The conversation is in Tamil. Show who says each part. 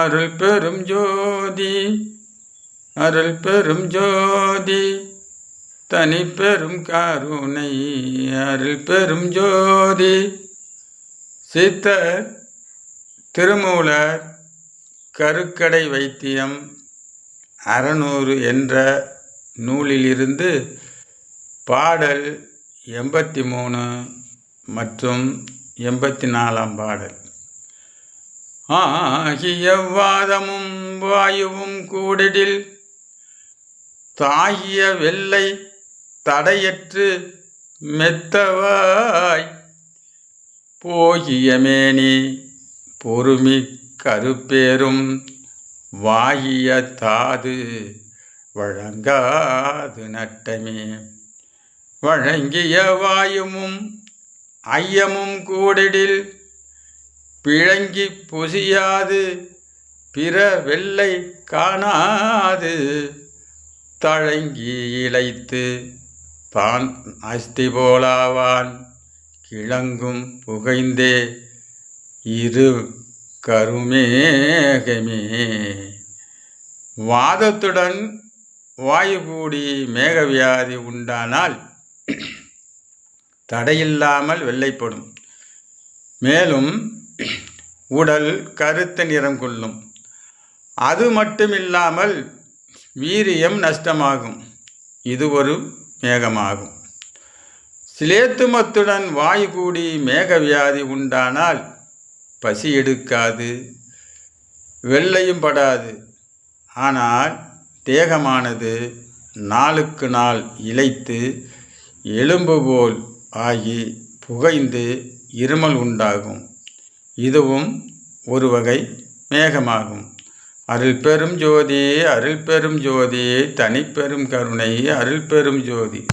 Speaker 1: அருள் பெரும் ஜோதி அருள் பெரும் ஜோதி. தனி பெரும் கருணை அருள் பெரும் ஜோதி. சித்தர் திருமூலர் கருக்கடை வைத்தியம் அறநூறு என்ற நூலிலிருந்து பாடல் எண்பத்தி மூணு மற்றும் எண்பத்தி நாலாம் பாடல். ஆகிய வாதமும் வாயுவும் கூடிடில் தாகிய வெள்ளை தடையற்று மெத்தவாய். போகிய மேனி பொறுமி கருப்பேரும் வாகிய தாது வழங்காது நட்டமே. வழங்கிய வாயுமும் ஐயமும் கூடிடில் பிழங்கி பொசியாது பிற வெள்ளை காணாது. தழங்கி இழைத்து தான் அஸ்தி போலாவான் கிழங்கும் புகைந்தே. இரு கருமேகமே. வாதத்துடன் வாயு கூடி மேகவியாதி உண்டானால் தடையில்லாமல் வெள்ளைப்படும். மேலும் உடல் கருத்த நிறம் கொள்ளும் அது மட்டும் இல்லாமல் வீரியம் நஷ்டமாகும். இது ஒரு மேகமாகும். சிலேத்துமத்துடன் வாயு கூடி மேகவியாதி உண்டானால் பசி எடுக்காது வெள்ளையும் படாது. ஆனால் தேகமானது நாளுக்கு நாள் இழைத்து எலும்பு போல் ஆகி புகைந்து இருமல் உண்டாகும். இதுவும் ஒரு வகை மேகமாகும். அருள் பெரும் ஜோதி அருள் பெரும் ஜோதி தனிப்பெரும் கருணை அருள் பெரும் ஜோதி.